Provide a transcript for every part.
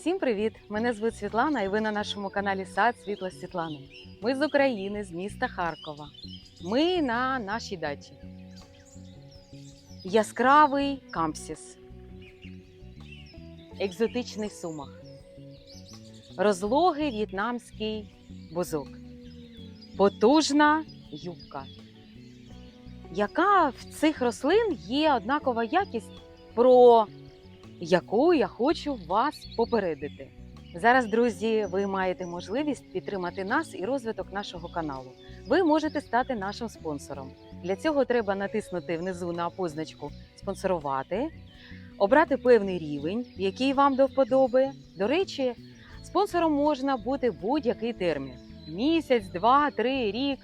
Всім привіт! Мене звуть Світлана, і ви на нашому каналі Сад Світла Світлани. Ми з України, з міста Харкова. Ми на нашій дачі. Яскравий кампсіс. Екзотичний сумах. Розлогий в'єтнамський бузок. Потужна юбка. Яка в цих рослин є однакова якість, про яку я хочу вас попередити. Зараз, друзі, ви маєте можливість підтримати нас і розвиток нашого каналу. Ви можете стати нашим спонсором. Для цього треба натиснути внизу на позначку спонсорувати, обрати певний рівень, який вам до вподоби. До речі, спонсором можна бути будь-який термін: місяць, два, три, рік.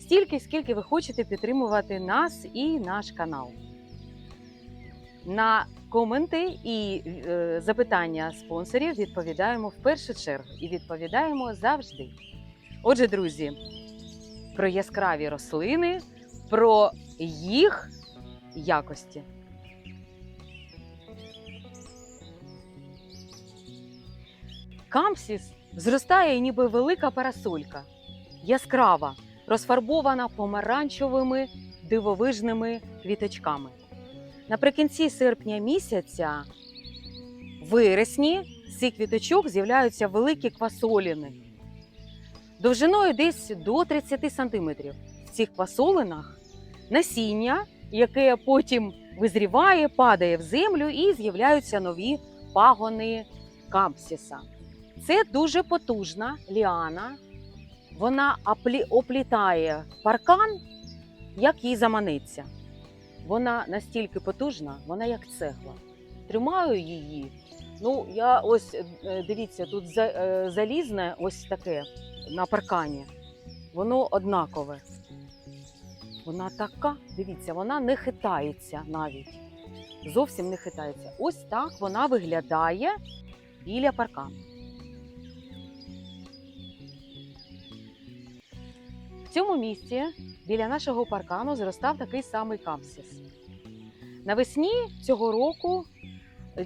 Стільки, скільки ви хочете підтримувати нас і наш канал. На коменти і е, запитання спонсорів відповідаємо в першу чергу і відповідаємо завжди. Отже, друзі, про яскраві рослини, про їх якості. Кампсіс зростає ніби велика парасолька, яскрава, розфарбована помаранчевими дивовижними квіточками. Наприкінці серпня місяця, вересні, з цих квіточок з'являються великі квасоліни. Довжиною десь до 30 см. В цих квасолинах насіння, яке потім визріває, падає в землю і з'являються нові пагони кампсіса. Це дуже потужна ліана. Вона оплітає паркан, як їй заманиться. Вона настільки потужна, вона як цегла. Тримаю її. Ну, я ось е, дивіться, тут е, залізне ось таке на паркані. Воно однакове. Вона така, дивіться, вона не хитається навіть. Зовсім не хитається. Ось так вона виглядає біля паркану. В цьому місці біля нашого паркану зростав такий самий кампсіс. Навесні цього року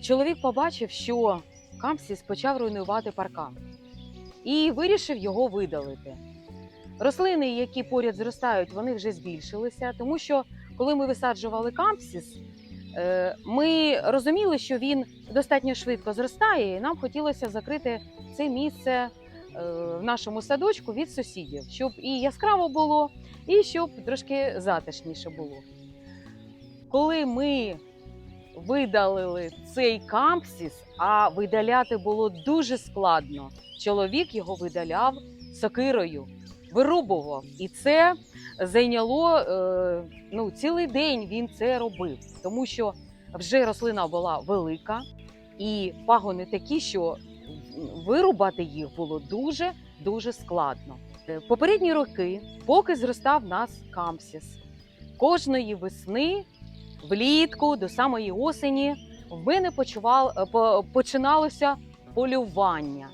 чоловік побачив, що кампсіс почав руйнувати паркан і вирішив його видалити. Рослини, які поряд зростають, вони вже збільшилися, тому що коли ми висаджували кампсіс, е, ми розуміли, що він достатньо швидко зростає, і нам хотілося закрити це місце в нашому садочку від сусідів, щоб і яскраво було, і щоб трошки затишніше було. Коли ми видалили цей кампсіс, а видаляти було дуже складно, чоловік його видаляв сокирою, вирубував. І це зайняло е, ну, цілий день він це робив, тому що вже рослина була велика, і пагони такі, що вирубати їх було дуже дуже складно. Е, Попередні роки, поки зростав нас кампсіс, кожної весни, влітку до самої осені, в мене е, починалося полювання.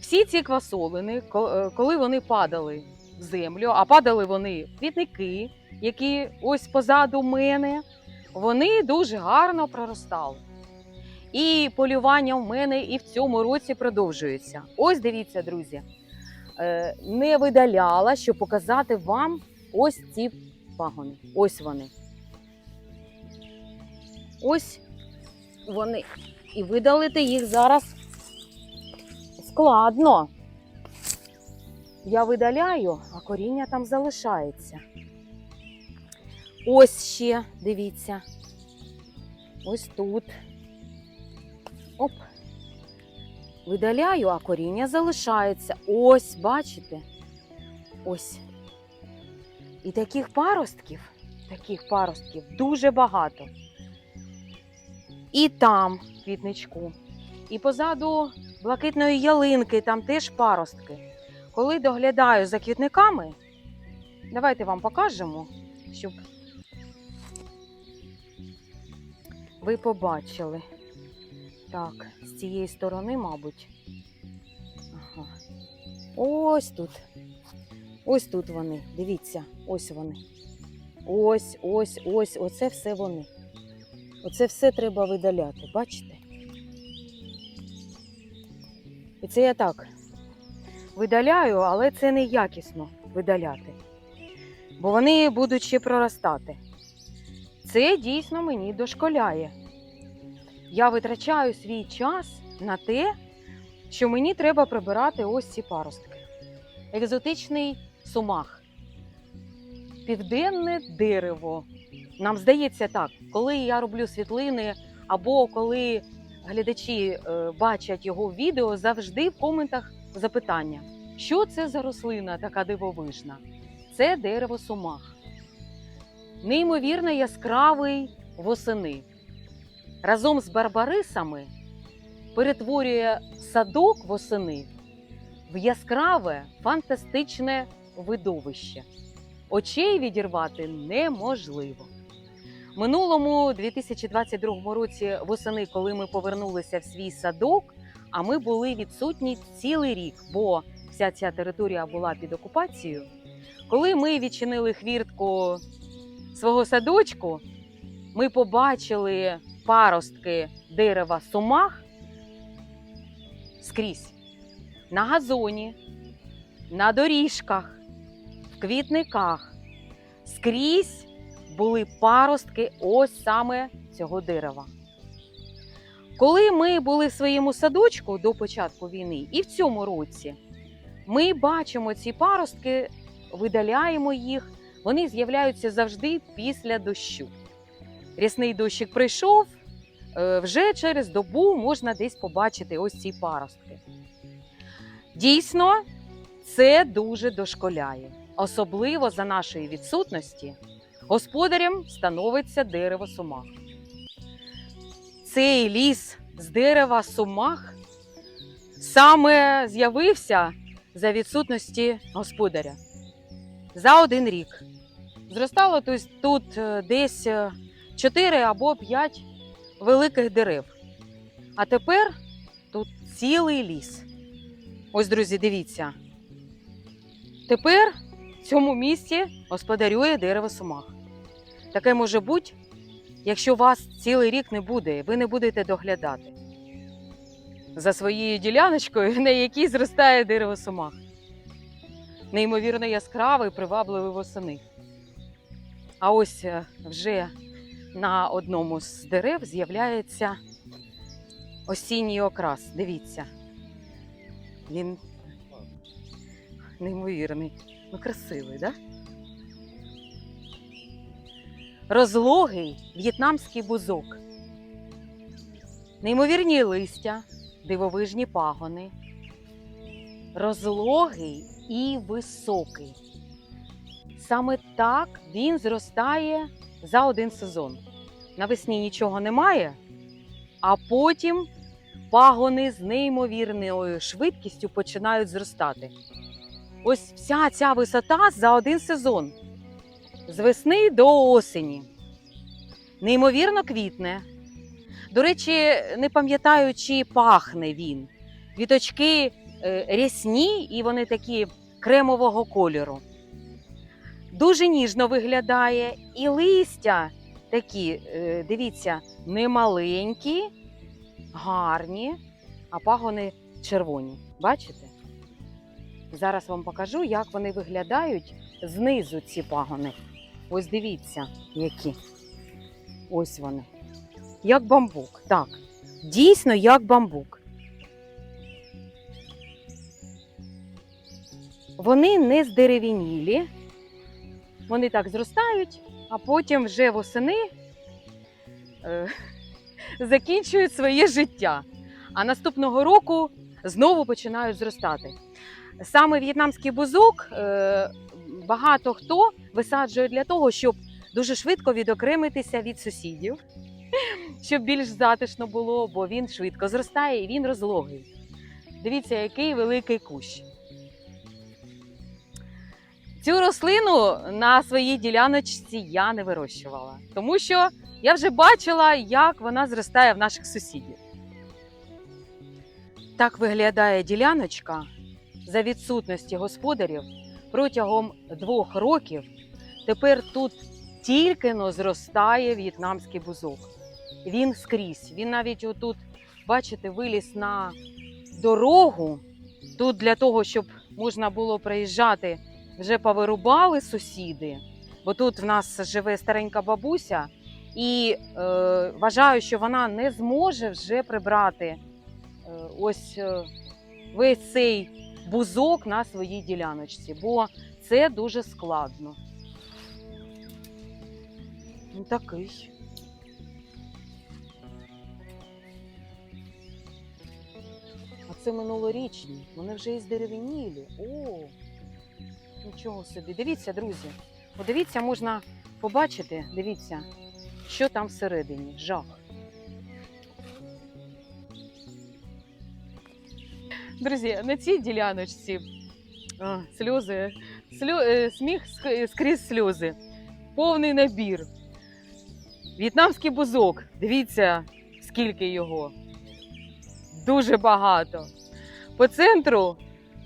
Всі ці квасолини, е, коли вони падали в землю, а падали вони квітники, які ось позаду мене, вони дуже гарно проростали. І полювання в мене і в цьому році продовжується. Ось дивіться, друзі. Е, Не видаляла, щоб показати вам ось ці пагони. Ось вони. Ось вони. І видалити їх зараз складно. Я видаляю, а коріння там залишається. Ось ще, дивіться. Ось тут. Оп. Видаляю, а коріння залишається. Ось, бачите? Ось. І таких паростків, таких паростків дуже багато. І там квітничку. І позаду блакитної ялинки, там теж паростки. Коли доглядаю за квітниками, давайте вам покажемо, щоб ви побачили. Так, з цієї сторони, мабуть. Ага. Ось тут. Ось тут вони. Дивіться, ось вони. Ось, ось, ось, оце все вони. Оце все треба видаляти, бачите? І це я так видаляю, але це не якісно видаляти. Бо вони будуть ще проростати. Це дійсно мені дошколяє. Я витрачаю свій час на те, що мені треба прибирати ось ці паростки. Екзотичний сумах, південне дерево. Нам здається так, коли я роблю світлини або коли глядачі е, бачать його відео, завжди в коментах запитання: що це за рослина така дивовижна? Це дерево сумах. Неймовірно яскравий восени. Разом з барбарисами перетворює садок восени в яскраве, фантастичне видовище. Очей відірвати неможливо. Минулому 2022 році восени, коли ми повернулися в свій садок, а ми були відсутні цілий рік, бо вся ця територія була під окупацією. Коли ми відчинили хвіртку свого садочку, ми побачили паростки дерева сумах скрізь на газоні, на доріжках, в квітниках. Скрізь були паростки ось саме цього дерева. Коли ми були в своєму садочку до початку війни, і в цьому році ми бачимо ці паростки, видаляємо їх, вони з'являються завжди після дощу. Рясний дощик прийшов, е, вже через добу можна десь побачити ось ці паростки. Дійсно, це дуже дошколяє, особливо за нашої відсутності. Господарям становиться дерево сумах. Цей ліс з дерева сумах саме з'явився за відсутності господаря за один рік. Зростало тут, е, десь 4 або 5 великих дерев. А тепер тут цілий ліс. Ось, друзі, дивіться. Тепер в цьому місці господарює дерево сумах. Таке може бути, якщо вас цілий рік не буде, ви не будете доглядати за своєю діляночкою, на якій зростає дерево сумах. Неймовірно яскравий, привабливий восени. А ось е, вже на одному з дерев з'являється осінній окрас. Дивіться. Він неймовірний. Ну, красивий? Да? Розлогий в'єтнамський бузок. Неймовірні листя, дивовижні пагони. Розлогий і високий. Саме так він зростає за один сезон. Навесні нічого немає, а потім пагони з неймовірною швидкістю починають зростати. Ось вся ця висота за один сезон. З весни до осені. Неймовірно квітне. До речі, не пам'ятаю, чи пахне він. Квіточки е, рясні і вони такі кремового кольору. Дуже ніжно виглядає, і листя такі, е, дивіться, не маленькі, гарні, а пагони червоні. Бачите? Зараз вам покажу, як вони виглядають знизу ці пагони. Ось дивіться, які. Ось вони. Як бамбук. Так, дійсно як бамбук. Вони не здеревінілі, вони так зростають, а потім вже восени е, закінчують своє життя. А наступного року знову починають зростати. Саме в'єтнамський бузок е, багато хто висаджує для того, щоб дуже швидко відокремитися від сусідів, щоб більш затишно було, бо він швидко зростає і він розлогий. Дивіться, який великий кущ. Цю рослину на своїй діляночці я не вирощувала, тому що я вже бачила, як вона зростає в наших сусідів. Так виглядає діляночка за відсутності господарів протягом двох років. Тепер тут тільки но зростає в'єтнамський бузок. Він скрізь. Він навіть отут, бачите, виліз на дорогу. Тут для того, щоб можна було проїжджати, вже повирубали сусіди, бо тут в нас живе старенька бабуся, і е, вважаю, що вона не зможе вже прибрати е, ось е, весь цей бузок на своїй діляночці, бо це дуже складно. Ну, такий. А це минулорічні. Вони вже і здеревенілі. О, нічого собі. Дивіться, друзі. Подивіться, можна побачити, дивіться, що там всередині. Жах. Друзі, на цій діляночці а, сльози, сльо, е, сміх ск- скрізь сльози. Повний набір. В'єтнамський бузок. Дивіться, скільки його. Дуже багато. По центру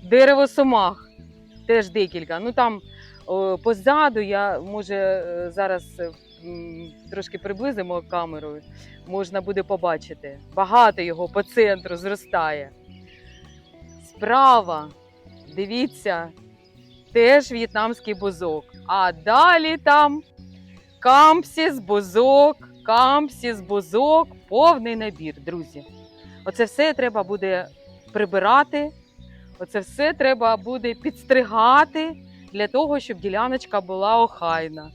дерево сомах. Теж декілька. Ну там позаду я може е, зараз е, трошки приблизимо камерою. Можна буде побачити. Багато його по центру зростає. Справа, дивіться, теж в'єтнамський бузок. А далі там кампсіс, бузок, кампсіс, бузок, повний набір, друзі. Оце все треба буде прибирати, оце все треба буде підстригати для того, щоб діляночка була охайна.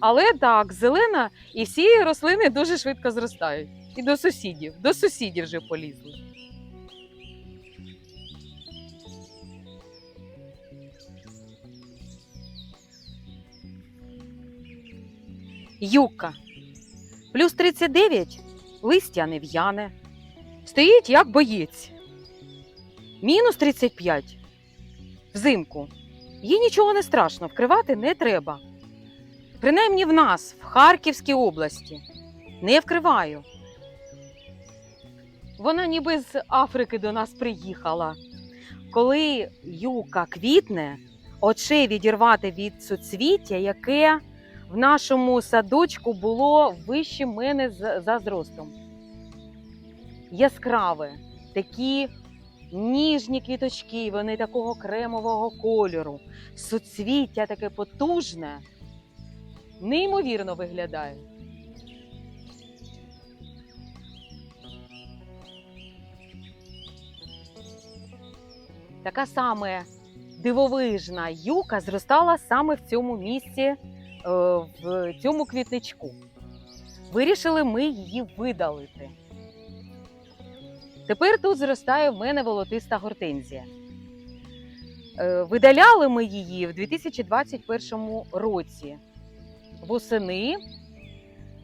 Але так, зелена і всі рослини дуже швидко зростають. І до сусідів, до сусідів вже полізли. Юка. Плюс 39 листя не в'яне. Стоїть як боєць. Мінус 35 взимку. Їй нічого не страшно, вкривати не треба. Принаймні в нас, в Харківській області, не вкриваю. Вона ніби з Африки до нас приїхала. Коли юка квітне, очей відірвати від суцвіття, яке в нашому садочку було вище мене за, зростом. Яскраве, такі ніжні квіточки, вони такого кремового кольору, суцвіття таке потужне, неймовірно виглядає. Така саме дивовижна юка зростала саме в цьому місці, е, в цьому квітничку. Вирішили ми її видалити. Тепер тут зростає в мене волотиста гортензія. Е, Видаляли ми її в 2021 році. Восени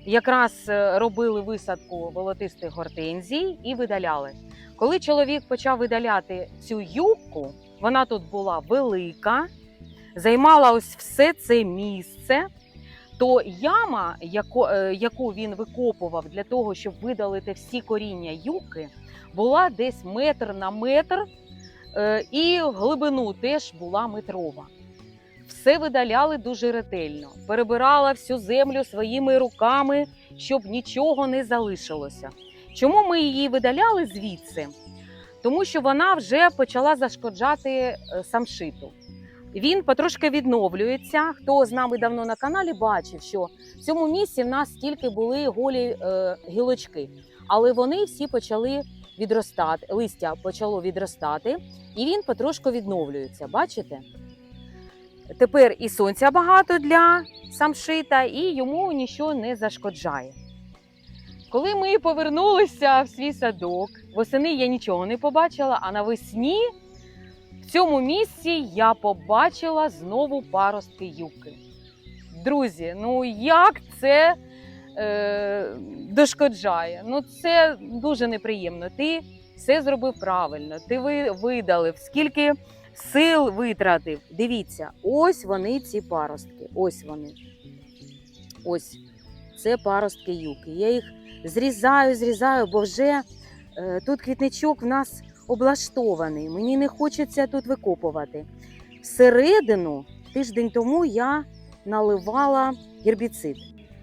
якраз е, робили висадку волотистих гортензій і видаляли. Коли чоловік почав видаляти цю юбку, вона тут була велика, займала ось все це місце. То яма, е, яку він викопував для того, щоб видалити всі коріння юбки, була десь метр на метр, е, і глибину теж була метрова. Все видаляли дуже ретельно, перебирала всю землю своїми руками, щоб нічого не залишилося. Чому ми її видаляли звідси? Тому що вона вже почала зашкоджати е, самшиту. Він потрошки відновлюється. Хто з нами давно на каналі бачив, що в цьому місці в нас тільки були голі е, гілочки, але вони всі почали відростати, листя почало відростати, і він потрошку відновлюється. Бачите? Тепер і сонця багато для самшита, і йому нічого не зашкоджає. Коли ми повернулися в свій садок, восени я нічого не побачила, а навесні в цьому місці я побачила знову паростки юки. Друзі, ну як це е, дошкоджає? Ну це дуже неприємно. Ти все зробив правильно, ти видалив, скільки сил витратив. Дивіться, ось вони ці паростки. Ось вони. Ось це паростки юки. Я їх зрізаю, зрізаю, бо вже е, тут квітничок в нас облаштований. Мені не хочеться тут викопувати. Всередину, тиждень тому, я наливала гербіцид.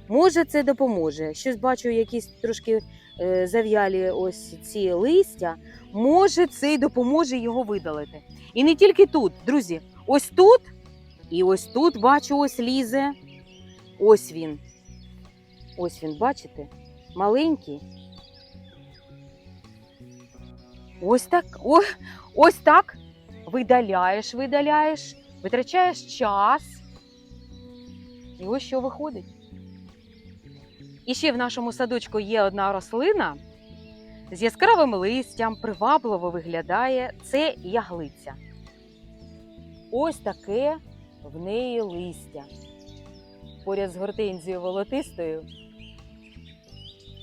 Може, це допоможе. Щось бачу, якісь трошки е, зав'ялі ось ці листя. Може, це й допоможе його видалити. І не тільки тут, друзі, ось тут і ось тут бачу, ось лізе. Ось він. Ось він, бачите? Маленький. Ось так. О, ось так. Видаляєш, видаляєш, витрачаєш час. І ось що виходить. І ще в нашому садочку є одна рослина з яскравим листям, привабливо виглядає. Це яглиця. Ось таке в неї листя. Поряд з гортензією волотистою.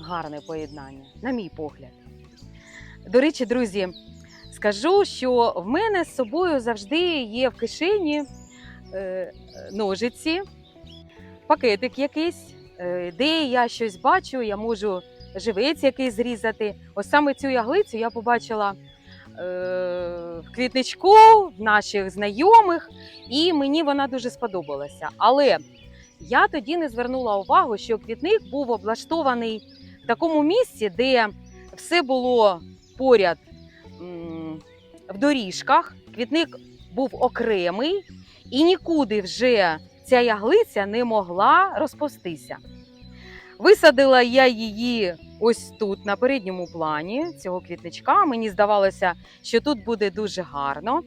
Гарне поєднання, на мій погляд. До речі, друзі, скажу, що в мене з собою завжди є в кишені е, ножиці, пакетик якийсь, е, де я щось бачу, я можу живець якийсь зрізати. Ось саме цю яглицю я побачила е, в квітничку в наших знайомих, і мені вона дуже сподобалася. Але я тоді не звернула увагу, що квітник був облаштований в такому місці, де все було поряд в доріжках. Квітник був окремий, і нікуди вже ця яглиця не могла розпустися. Висадила я її ось тут, на передньому плані цього квітничка. Мені здавалося, що тут буде дуже гарно.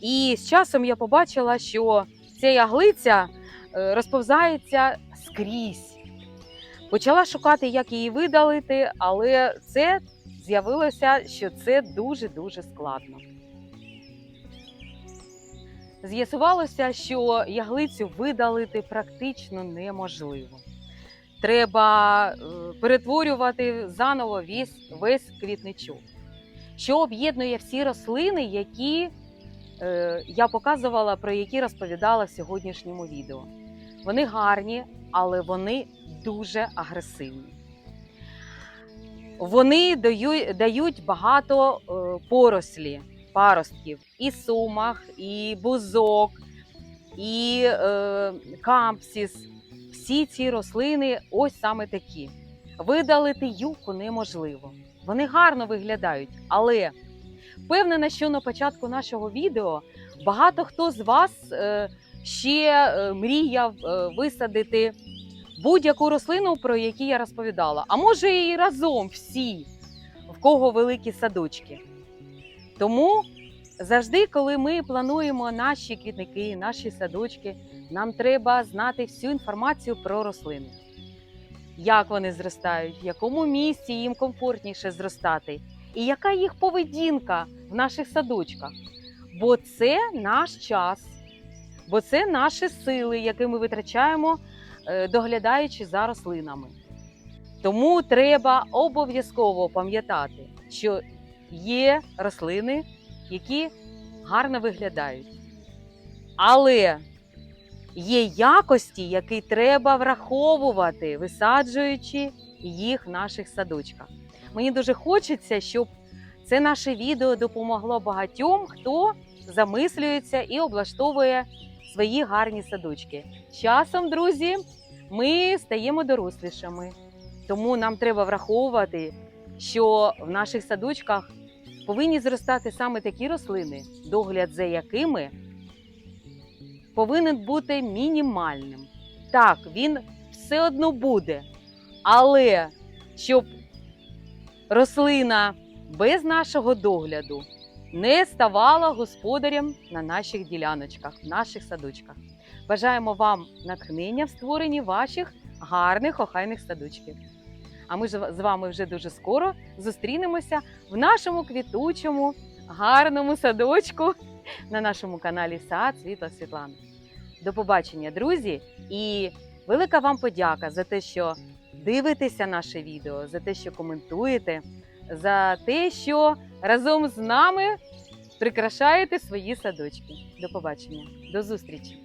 І з часом я побачила, що ця яглиця е, розповзається скрізь. Почала шукати, як її видалити, але це з'явилося, що це дуже-дуже складно. З'ясувалося, що яглицю видалити практично неможливо. Треба е, перетворювати заново весь, весь квітничок, що об'єднує всі рослини, які е, я показувала, про які розповідала в сьогоднішньому відео. Вони гарні, але вони дуже агресивні. Вони дають, багато е, порослі, паростків, і сумах, і бузок, і е, кампсіс. Всі ці рослини ось саме такі. Видалити юку неможливо. Вони гарно виглядають, але впевнена, що на початку нашого відео багато хто з вас е, ще е, мріяв висадити будь-яку рослину, про які я розповідала. А може і разом всі, в кого великі садочки. Тому завжди, коли ми плануємо наші квітники, наші садочки, нам треба знати всю інформацію про рослини. Як вони зростають, в якому місці їм комфортніше зростати, і яка їх поведінка в наших садочках. Бо це наш час, бо це наші сили, які ми витрачаємо, доглядаючи за рослинами. Тому треба обов'язково пам'ятати, що є рослини, які гарно виглядають. Але є якості, які треба враховувати, висаджуючи їх в наших садочках. Мені дуже хочеться, щоб це наше відео допомогло багатьом, хто замислюється і облаштовує свої гарні садочки. Часом, друзі, ми стаємо дорослішими, тому нам треба враховувати, що в наших садочках повинні зростати саме такі рослини, догляд за якими повинен бути мінімальним. Так, він все одно буде, але щоб рослина без нашого догляду не ставала господарем на наших діляночках, в наших садочках. Бажаємо вам натхнення в створенні ваших гарних охайних садочків. А ми ж з вами вже дуже скоро зустрінемося в нашому квітучому, гарному садочку на нашому каналі Сад Світла Світлана. До побачення, друзі! І велика вам подяка за те, що дивитеся наше відео, за те, що коментуєте, за те, що разом з нами прикрашаєте свої садочки. До побачення, до зустрічі!